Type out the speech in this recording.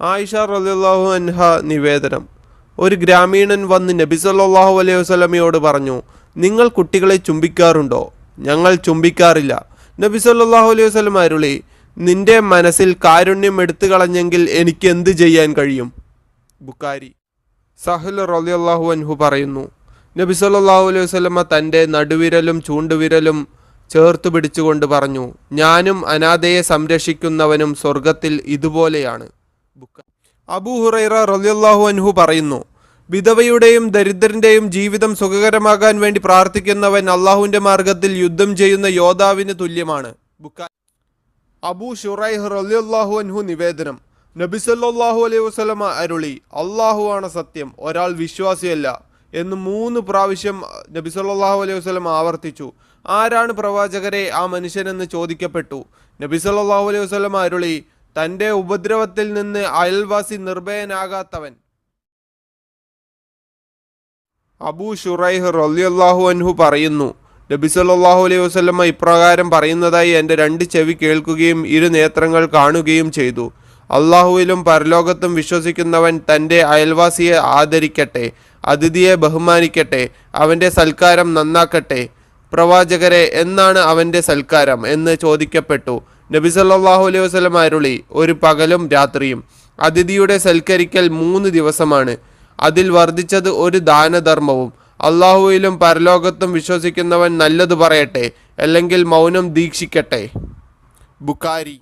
ആയിഷ റളിയല്ലാഹു അൻഹ നിവേദനം. ഒരു ഗ്രാമീണൻ വന്ന് നബി സല്ലാഹു അലൈഹി വസ്ലമയോട് പറഞ്ഞു നിങ്ങൾ കുട്ടികളെ ചുംബിക്കാറുണ്ടോ? ഞങ്ങൾ ചുംബിക്കാറില്ല. നബി സല്ലാഹു അലൈഹി വസ്ലം അരുളി നിന്റെ മനസ്സിൽ കാരുണ്യം എടുത്തു കളഞ്ഞെങ്കിൽ എനിക്ക് എന്ത് ചെയ്യാൻ കഴിയും? ബുക്കാരി സഹൽ റളിയല്ലാഹു അൻഹു പറയുന്നു നബി സല്ലാഹു അലൈഹി വസല്ലമ തന്റെ നടുവിരലും ചൂണ്ടുവിരലും ചേർത്ത് പിടിച്ചുകൊണ്ട് പറഞ്ഞു ഞാനും അനാഥയെ സംരക്ഷിക്കുന്നവനും സ്വർഗത്തിൽ ഇതുപോലെയാണ് ബുക്ക- അബൂ ഹുറൈറ റളിയല്ലാഹു അൻഹു പറയുന്നു വിധവയുടെയും ദരിദ്രന്റെയും ജീവിതം സുഖകരമാകാൻ വേണ്ടി പ്രാർത്ഥിക്കുന്നവൻ അള്ളാഹുവിന്റെ മാർഗത്തിൽ യുദ്ധം ചെയ്യുന്ന യോദ്ധാവിന് തുല്യമാണ്. അബൂ ഷുറൈഹ് റളിയല്ലാഹു അൻഹു നിവേദനം. നബിസല്ലാഹു അലൈഹി വസല്ലമ അരുളി അള്ളാഹു ആണ് സത്യം ഒരാൾ വിശ്വാസിയല്ല എന്ന് മൂന്ന് പ്രാവശ്യം നബിസല്ലാഹു അലൈഹി വസ്ലം ആവർത്തിച്ചു. ആരാണ് പ്രവാചകരെ ആ മനുഷ്യനെന്ന് ചോദിക്കപ്പെട്ടു? നബിസല്ലാഹു അലൈഹി വസ്ലം അരുളി തന്റെ ഉപദ്രവത്തിൽ നിന്ന് അയൽവാസി നിർഭയനാകാത്തവൻ. അബൂ ഷുറൈഹ് റളിയല്ലാഹു അൻഹു പറയുന്നു നബി സല്ലാഹു അലൈഹി വസല്ലമ ഇപ്രകാരം പറയുന്നതായി എന്റെ രണ്ട് ചെവി കേൾക്കുകയും ഇരു നേത്രങ്ങൾ കാണുകയും ചെയ്തു. അള്ളാഹുവിലും പരലോകത്തും വിശ്വസിക്കുന്നവൻ തന്റെ അയൽവാസിയെ ആദരിക്കട്ടെ അതിഥിയെ ബഹുമാനിക്കട്ടെ അവന്റെ സൽക്കാരം നന്നാക്കട്ടെ. പ്രവാചകരെ എന്നാണ് അവന്റെ സൽക്കാരം എന്ന് ചോദിക്കപ്പെട്ടു. നബി സല്ലാഹു അലൈഹി വസ്ലം അരുളി ഒരു പകലും രാത്രിയും. അതിഥിയുടെ സൽക്കരിക്കൽ മൂന്ന് ദിവസമാണ്. അതിൽ വർദ്ധിച്ചത് ഒരു ദാനധർമ്മവും. അള്ളാഹുവിലും പരലോകത്തും വിശ്വസിക്കുന്നവൻ നല്ലത് പറയട്ടെ അല്ലെങ്കിൽ മൗനം ദീക്ഷിക്കട്ടെ. ബുക്കാരി